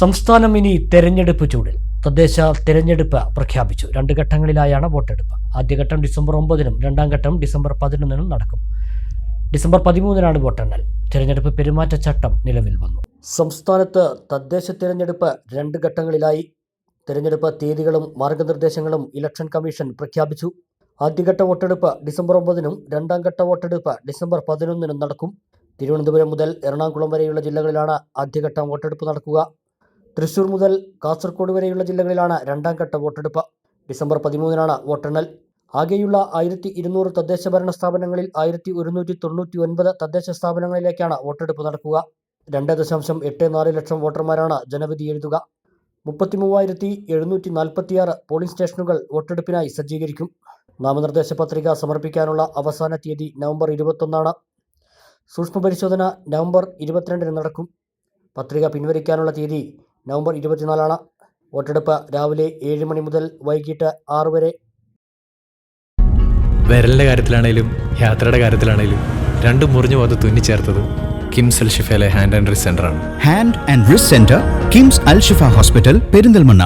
സംസ്ഥാനം ഇനി തെരഞ്ഞെടുപ്പ് ചൂടിൽ. തദ്ദേശ തെരഞ്ഞെടുപ്പ് പ്രഖ്യാപിച്ചു. രണ്ട് ഘട്ടങ്ങളിലായാണ് വോട്ടെടുപ്പ്. ആദ്യഘട്ടം ഡിസംബർ ഒമ്പതിനും രണ്ടാം ഘട്ടം ഡിസംബർ പതിനൊന്നിനും നടക്കും. ഡിസംബർ പതിമൂന്നിനാണ് വോട്ടെണ്ണൽ. തെരഞ്ഞെടുപ്പ് പെരുമാറ്റച്ചട്ടം നിലവിൽ വന്നു. സംസ്ഥാനത്ത് തദ്ദേശ തെരഞ്ഞെടുപ്പ് രണ്ട് ഘട്ടങ്ങളിലായി തെരഞ്ഞെടുപ്പ് തീയതികളും മാർഗനിർദ്ദേശങ്ങളും ഇലക്ഷൻ കമ്മീഷൻ പ്രഖ്യാപിച്ചു. ആദ്യഘട്ട വോട്ടെടുപ്പ് ഡിസംബർ ഒമ്പതിനും രണ്ടാം ഘട്ട വോട്ടെടുപ്പ് ഡിസംബർ പതിനൊന്നിനും നടക്കും. തിരുവനന്തപുരം മുതൽ എറണാകുളം വരെയുള്ള ജില്ലകളിലാണ് ആദ്യഘട്ടം വോട്ടെടുപ്പ് നടക്കുക. തൃശൂർ മുതൽ കാസർഗോഡ് വരെയുള്ള ജില്ലകളിലാണ് രണ്ടാം ഘട്ട വോട്ടെടുപ്പ്. ഡിസംബർ പതിമൂന്നിനാണ് വോട്ടെണ്ണൽ. ആകെയുള്ള ആയിരത്തി ഇരുന്നൂറ് തദ്ദേശ ഭരണ സ്ഥാപനങ്ങളിൽ ആയിരത്തി ഒരുന്നൂറ്റി തൊണ്ണൂറ്റി ഒൻപത് തദ്ദേശ സ്ഥാപനങ്ങളിലേക്കാണ് വോട്ടെടുപ്പ് നടക്കുക. രണ്ട് ദശാംശം എട്ട് നാല് ലക്ഷം വോട്ടർമാരാണ് ജനവിധി എഴുതുക. മുപ്പത്തി മൂവായിരത്തി എഴുന്നൂറ്റി നാൽപ്പത്തിയാറ് പോളിംഗ് സ്റ്റേഷനുകൾ വോട്ടെടുപ്പിനായി സജ്ജീകരിക്കും. നാമനിർദ്ദേശ പത്രിക സമർപ്പിക്കാനുള്ള അവസാന തീയതി നവംബർ ഇരുപത്തൊന്നാണ്. സൂക്ഷ്മ പരിശോധന നവംബർ ഇരുപത്തിരണ്ടിന് നടക്കും. പത്രിക പിൻവലിക്കാനുള്ള തീയതി നവംബർ ഇരുപത്തിനാലാണ് വോട്ടെടുപ്പ് രാവിലെ ഏഴ് മണി മുതൽ വൈകിട്ട് ആറ് വരെ. വിരലിന്റെ കാര്യത്തിലാണേലും യാത്രയുടെ കാര്യത്തിലാണേലും രണ്ടും മുറിഞ്ഞു പോകാതെ തുന്നിച്ചേർത്തത് കിംസ് അൽ ഷിഫയിലെ hand and wrist സെന്ററാണ് hand and wrist centre KIMS Al Shifa hospital Perinthalmanna.